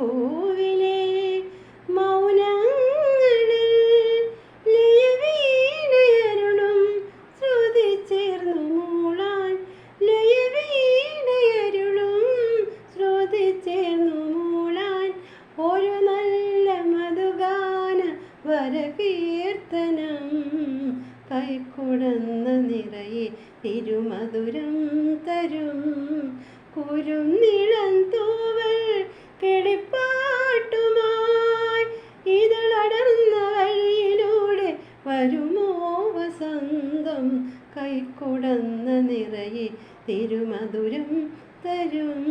പൂവിലെ മൗനങ്ങളിൽ മൂളാൻ. മൂളാൻ. ഒരു നല്ല മധുഗാന കൈക്കുടന്ന നിറയെ തിരുമധുരം തരും. കുരുനിള വരുമോ വസന്തം കൈക്കുടന്ന നിറയെ തിരുമധുരം തരും.